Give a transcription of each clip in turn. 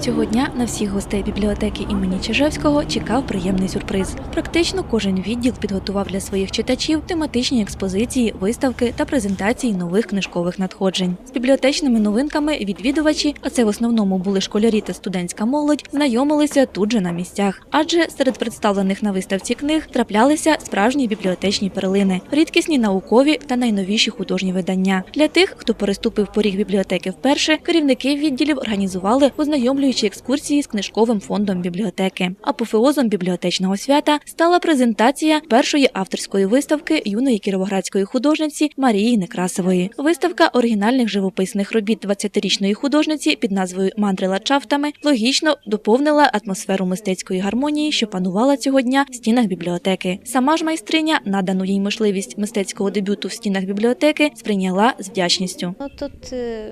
Цього дня на всіх гостей бібліотеки імені Чижевського чекав приємний сюрприз. Практично кожен відділ підготував для своїх читачів тематичні експозиції, виставки та презентації нових книжкових надходжень. З бібліотечними новинками відвідувачі, а це в основному були школярі та студентська молодь, знайомилися тут же на місцях. Адже серед представлених на виставці книг траплялися справжні бібліотечні перлини, рідкісні наукові та найновіші художні видання. Для тих, хто переступив поріг бібліотеки вперше, керівники відділів організували ознайомлюючі екскурсії з книжковим фондом бібліотеки. Апофеозом бібліотечного свята стала презентація першої авторської виставки юної кіровоградської художниці Марії Некрасової. Виставка оригінальних живописних робіт 20-річної художниці під назвою Мандри ландшафтами логічно доповнила атмосферу мистецької гармонії, що панувала цього дня в стінах бібліотеки. Сама ж майстриня, надану їй можливість мистецького дебюту в стінах бібліотеки, сприйняла з вдячністю. Ну, тут е,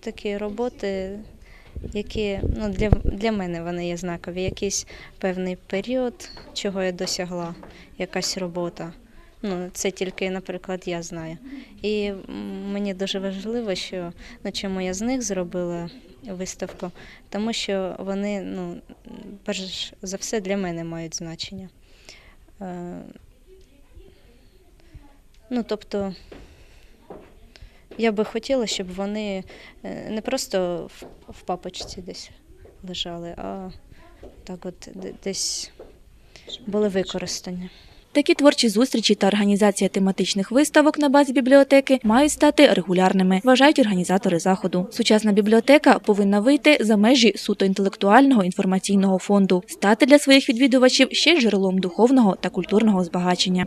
такі роботи, які ну, для, для мене вони є знакові. Якийсь певний період, чого я досягла, якась робота. Ну, це тільки, наприклад, я знаю. І мені дуже важливо, що ну, чому я з них зробила виставку, тому що вони, ну, перш за все, для мене мають значення. Е, ну, тобто, я би хотіла, щоб вони е, не просто в, в папочці десь лежали, а так от десь були використані. Такі творчі зустрічі та організація тематичних виставок на базі бібліотеки мають стати регулярними, вважають організатори заходу. Сучасна бібліотека повинна вийти за межі суто інтелектуального інформаційного фонду, стати для своїх відвідувачів ще джерелом духовного та культурного збагачення.